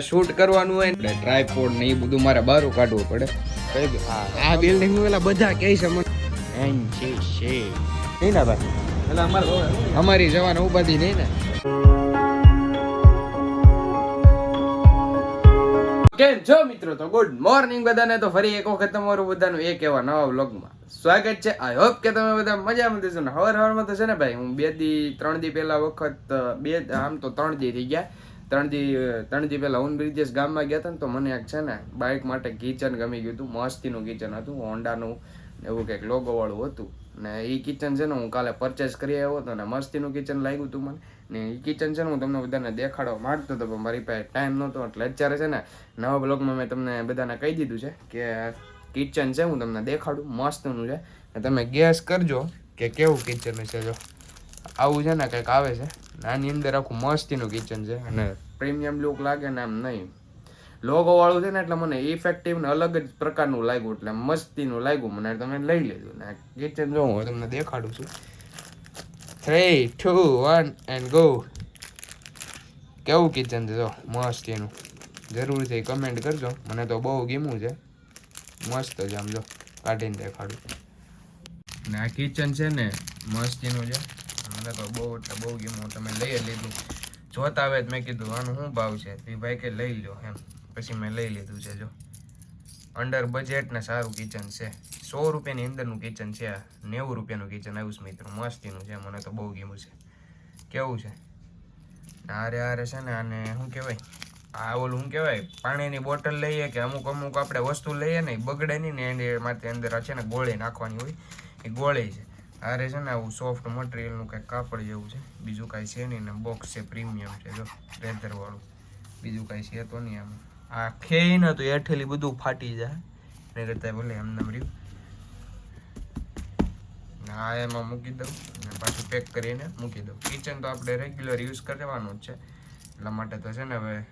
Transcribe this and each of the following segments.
Shoot કરવાનું હોય ને ટ્રાયપોડ ને એ બધું મારે બહાર કાઢવું પડે. આ બિલ્ડિંગનું પેલા બધા કહે છે મને. ભાઈ. અમારી જવાન ઉપાધિ નહીં ને. કેમ છો મિત્રો તો ગુડ મોર્નિંગ બધાને. તો ફરી એક વખત તમારું બધાનું એક એવા નવા વ્લોગમાં સ્વાગત છે. આઈ હોપ કે તમે બધા મજામાં દેશો ને. હવાર હવારમાં તો છે ને ભાઈ હું બે દી ત્રણ દી પહેલા વખત બે આમ તો ત્રણ દી થઈ ગયા. ત્રણ દી ત્રણ દી પહેલા હું બ્રિજેશ ગામમાં ગયા હતા ને તો મને એક છે ને બાઇક માટે કિચન ગમી ગયું હતું. મસ્તીનું કિચન હતું, હોન્ડાનું એવું કંઈક લોગો વાળું હતું. ને એ કિચન છે ને હું કાલે પરચેસ કરી આવ્યો હતો ને મસ્તીનું કિચન લાગ્યું હતું મને. ને એ કિચન છે ને હું તમને બધાને દેખાડવા માંગતો હતો, પણ મારી પાસે ટાઈમ નહોતો, એટલે અત્યારે છે ને નવા બ્લોગમાં મેં તમને બધાને કહી દીધું છે કે કિચન છે હું તમને દેખાડું, મસ્તનું છે. ને તમે ગેસ કરજો કે કેવું કિચન છે જો. આવું છે ને કંઈક આવે છે. આની અંદર આખું મસ્તીનું કિચન છે અને પ્રીમિયમ લુક લાગે ને આમ નહીં. લોગો વાળું છે ને એટલે મને ઇફેક્ટિવ ને અલગ જ પ્રકારનું લાગ્યું એટલે મસ્તીનું લાગ્યું. મને તમે લઈ લેજો. ને કિચન જો હું તમને દેખાડું છું. Three two one and go કેવું કિચન છે? જો, મસ્તીનું. જરૂરથી કમેન્ટ કરજો. મને તો બહુ ગમ્યું છે. મસ્ત છે આમ જો. કાઢીને દેખાડું. ને આ કિચન છે ને મસ્તીનું છે. મને તો બહુ એટલે બહુ ગમ્યું. તમે લઈ લીધું. જોતા આવે મેં કીધું, આનું શું ભાવ છે? તો ભાઈ કે, લઈ લો એમ. પછી મેં લઈ લીધું છે, જો. અંડર બજેટ ને સારું કિચન છે. સો રૂપિયાની અંદરનું કિચન છે નેવું રૂપિયાનું કિચન આવ્યું છે મિત્રો. મસ્તીનું છે, મને તો બહુ ગમ્યું છે. કેવું છે? આરે આરે છે ને આને શું કહેવાય? આ ઓલું શું કહેવાય? પાણીની બોટલ લઈએ કે અમુક અમુક આપણે વસ્તુ લઈએ ને બગડે નહીં ને એની માટે અંદર છે ને ગોળી નાખવાની હોય, એ ગોળી છે. આરે છે ને આવું સોફ્ટ મટીરિયલનું કંઈક કાપડ જેવું છે. બીજું કાંઈ છે નહીં ને બોક્સ છે પ્રીમિયમ છે, જો રેધરવાળું બીજું કાંઈ છે તો નહીં આમ. આ ખેઈ ને તો એઠેલી બધું ફાટી જાય. એને કરતાં ભલે એમને રહ્યું હા એમાં મૂકી દઉં. અને પાછું પેક કરીને મૂકી દઉં. કિચન તો આપણે રેગ્યુલર યુઝ કરવાનું જ છે. એટલા માટે તો છે ને હવે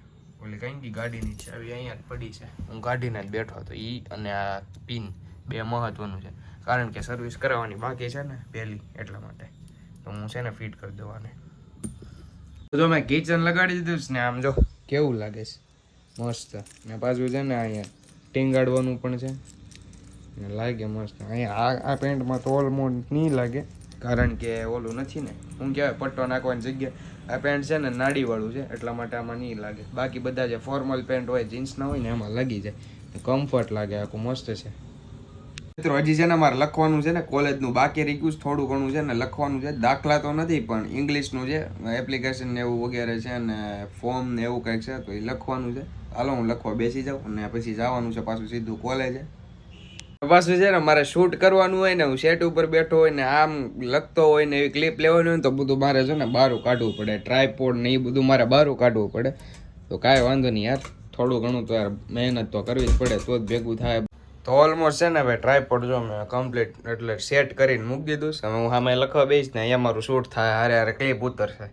ઓલી કઈ ગઈ ગાડીની ચાવી અહીંયા જ પડી છે. હું ગાડીને જ બેઠો હતો એ અને આ પિન. બે મહત્વનું છે. કારણ કે સર્વિસ કરાવવાની બાકી છે ને પહેલી એટલા માટે. તો હું છે ને ફિટ કરી દેવાને તો મેં કિચન લગાડી દીધું છે ને, આમ જો કેવું લાગે છે. મસ્ત. ને પાછું છે ને અહીંયા ટીંગાડવાનું પણ છે. ને લાગે મસ્ત. અહીંયા આ આ પેન્ટમાં તો ઓલમોસ્ટ નહીં લાગે. કારણ કે ઓલું નથી ને. હું કહેવાય? પટ્ટો નાખવાની જગ્યા. આ પેન્ટ છે ને નાડીવાળું છે, એટલા માટે આમાં નહીં લાગે. બાકી બધા જે ફોર્મલ પેન્ટ હોય જીન્સના હોય ને, એમાં લાગી જાય. કમ્ફર્ટ લાગે, આખું મસ્ત છે. મિત્રો, હજી છે ને મારે લખવાનું છે ને કોલેજનું બાકી ગયું થોડું ઘણું છે ને લખવાનું છે. દાખલા તો નથી, પણ ઇંગ્લિશનું છે, એપ્લિકેશન ને એવું વગેરે છે ને ફોર્મ ને એવું કંઈક છે, તો એ લખવાનું છે. હાલો, હું લખવા બેસી જાઉં અને પછી જવાનું છે પાછું સીધું કોલેજે. પાછું છે ને મારે શૂટ કરવાનું હોય ને, હું સેટ ઉપર બેઠો હોય ને, આમ લખતો હોય ને એવી ક્લિપ લેવાની હોય ને, તો બધું મારે છે ને બહારું કાઢવું પડે. ટ્રાયપોડ ને એ બધું મારે બહારું કાઢવું પડે. તો કાંઈ વાંધો નહીં યાર, થોડું ઘણું તો યાર મહેનત તો કરવી જ પડે, તો જ ભેગું થાય. તો ઓલમોસ્ટ છે ને ભાઈ ટ્રાયપોડ જો મેં કમ્પ્લીટ એટલે સેટ કરીને મૂકી દીધું છે. હું સામે લખવા બેસ ને અહીંયા મારું શૂટ થાય, હારે હારે ક્લિપ ઉતરશે.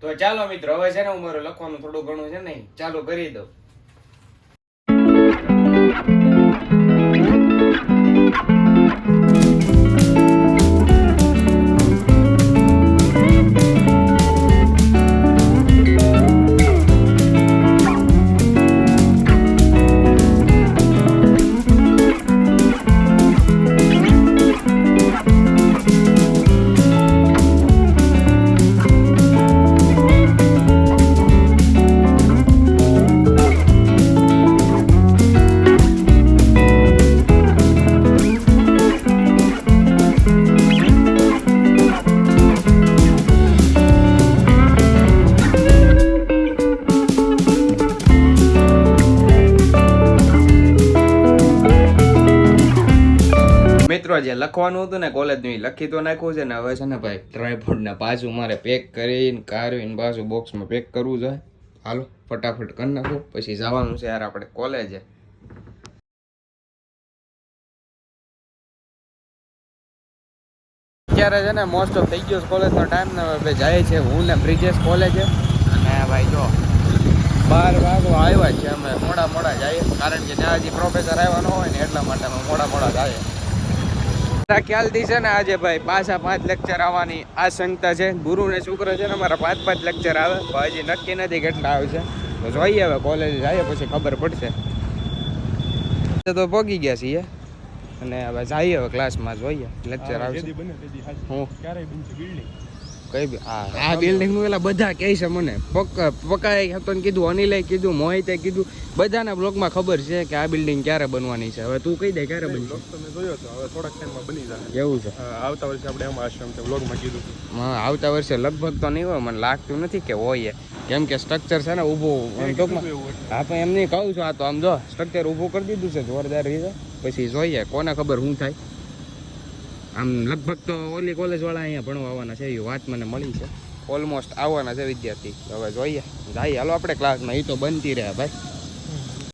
તો ચાલો મિત્રો, હવે છે ને હું મારું લખવાનું થોડું ઘણું છે ને, ચાલુ કરી દઉં. મિત્રો, જે લખવાનું હતું ને, કોલેજનું એ લખી તો નાખ્યું છે ને, હવે છે ને ભાઈ ટ્રાયપોડ ને પાછું મારે પેક કરીને કાઢીને પાછું બોક્સમાં પેક કરવું જોઈએ હાલો, ફટાફટ કરી નાખો. પછી જવાનું છે યાર આપણે કોલેજે અત્યારે છે ને મોસ્ટ ઓફ થઈ ગયો કોલેજનો ટાઈમ ને હવે જાય છે હું ને બ્રિજેશ કોલેજે અને ભાઈ જો, બાર વાગો આવ્યા છે અમે, મોડા મોડા જઈએ. કારણ કે ત્યાં હજી પ્રોફેસર આવ્યા ન હોય ને, એટલા માટે અમે મોડા મોડા જઈએ. ખ્યાલથી છે ને આજે ભાઈ પાછા પાંચ લેક્ચર આવવાની આશંકતા છે. ગુરુ ને શુક્ર છે ને અમારા પાંચ પાંચ લેક્ચર આવે. હજી નક્કી નથી કેટલા આવશે. તો જોઈએ હવે કોલેજ જઈએ પછી ખબર પડશે. તો પગી ગયા છીએ. અને હવે જઈએ હવે ક્લાસમાં જોઈએ. લેક્ચર આવશે. હું? કઈ બી- આ આ બિલ્ડિંગનું એલા બધા કહે છે મને. પક પકાએ હતો ને કીધું અનિલે કીધું મોહિતે કીધું. બધાના બ્લોગમાં ખબર છે કે આ બિલ્ડિંગ ક્યારે બનવાની છે. હવે તું કહી દે ક્યારે બનશે? તમે જોયો તો હવે થોડાક ટાઈમમાં બની જાય. એવું છે. આવતા વર્ષે આપણે એમાં આશ્રમ છે વ્લોગમાં કીધું હા, આવતા વર્ષે લગભગ તો નહીં હોય મને લાગતું નથી કે હોય કેમ કે સ્ટ્રક્ચર છે ને ઊભું આમ ટૂંકમાં. એવું હા પણ એમ નહીં કહું છું આ તો આમ જો સ્ટ્રક્ચર ઊભું કરી દીધું છે જોરદાર રીતે. પછી જોઈએ કોને ખબર શું થાય. આમ લગભગ તો ઓલી કોલેજ વાળા અહીંયા ભણવા આવવાના છે એવી વાત મને મળી છે. ઓલમોસ્ટ આવવાના છે વિદ્યાર્થી. હવે જોઈએ. જાય હાલો આપણે ક્લાસમાં એ તો બનતી રહે ભાઈ.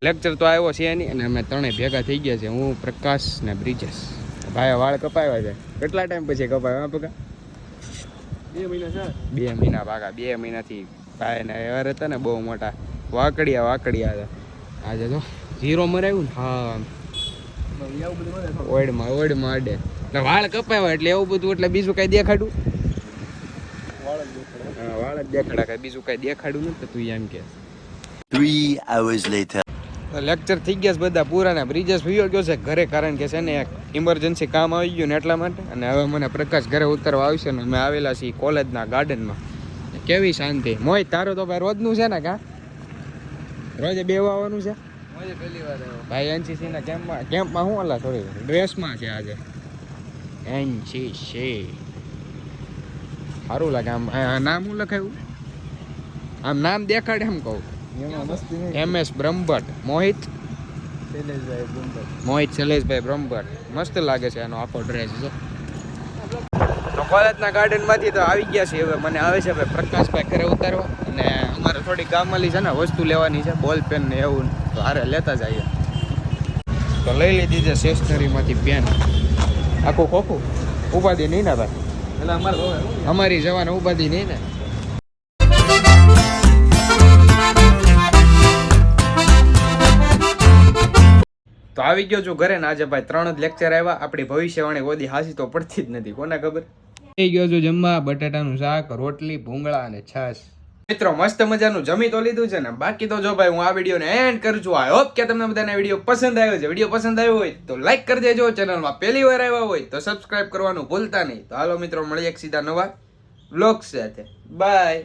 લેક્ચર તો આવ્યો છે નહીં અને અમે ત્રણેય ભેગા થઈ ગયા છે હું પ્રકાશ ને બ્રિજેશ. ભાઈ વાળ કપાવ્યા છે. કેટલા ટાઈમ પછી કપાવ્યા પગા બે મહિના છે. બે મહિના ભાગા. બે મહિનાથી ભાઈ ને એવાર હતા ને બહુ મોટા. વાકડિયા વાકડિયા હતા. આજે તો ઝીરો મરાયું ને. હા. ઓઈડમાં ઓઈડમાં અડે. એટલે વાળ કપાવ્યા એટલે એવું બધું એટલે બીજું કઈ દેખાડું વાળ જ દેખાડે. હા, કઈ બીજું કઈ દેખાડું નથી તું એમ કે. Three hours later. લેક્ચર થઈ ગયા છે બધા પૂરાના બ્રિજેશ વિયો ગયો છે ઘરે કારણ કે છે ને એક ઇમરજન્સી કામ આવી ગયું ને એટલા માટે. અને હવે મને પ્રકાશ ઘરે ઉતરવા આવશે ને અમે આવેલા છીએ કોલેજના ગાર્ડનમાં કેવી શાંતિ. મોય તારો તો ભાઈ રોજનું છે ને કા? રોજે બેવા આવવાનું છે ભાઈ એનસીસી ના કેમ્પમાં કેમ્પમાં શું અલા થોડી ડ્રેસમાં છે આજે? એનસીસી સારું લાગે આમ નામ શું લખાયું? આમ નામ દેખાડે એમ કહું. એમાં મસ્તી નહીં. M S Brahmbhatt. મોહિત? મોહિત શૈલેષભાઈ બ્રહ્મભટ્ટ. મસ્ત લાગે છે એનો આખો ડ્રેસ જો. તો કોલેજના ગાર્ડનમાંથી તો આવી ગયા છે હવે. મને આવે છે ભાઈ પ્રકાશભાઈ ઘરે ઉતારવા. અને અમારે થોડી ગામવાલી છે ને વસ્તુ લેવાની છે બોલ પેન ને એવું. તો હારે લેતા જઈએ. તો લઈ લીધી છે સ્ટેશનરીમાંથી પેન. આખું ખોખું? ઉપાધિ નહીં ને ભાઈ? અમારી જવાને ઉપાધિ નહીં ને. તો આવી ગયો છું ઘરે ને આજે ભાઈ ત્રણ જ લેક્ચર આવ્યા. આપણી ભવિષ્યવાણી ગોદી હાસી તો પડતી જ નથી. કોને ખબર? થઈ ગયો છું જમવા બટાટાનું શાક રોટલી ભૂંગળા અને છાશ. મિત્રો, મસ્ત મજાનું જમી તો લીધું છે ને, બાકી તો જો ભાઈ હું આ વિડીયોને એન્ડ કરું છું. આઈ હોપ કે તમને બધાને વીડિયો પસંદ આવ્યો છે. વીડિયો પસંદ આવ્યો હોય તો લાઈક કરી દેજો. ચેનલમાં પહેલી વાર આવ્યા હોય તો સબસ્ક્રાઇબ કરવાનું ભૂલતા નહીં. તો હાલો મિત્રો, મળીએ એક સીધા નવા બ્લોગ સાથે. બાય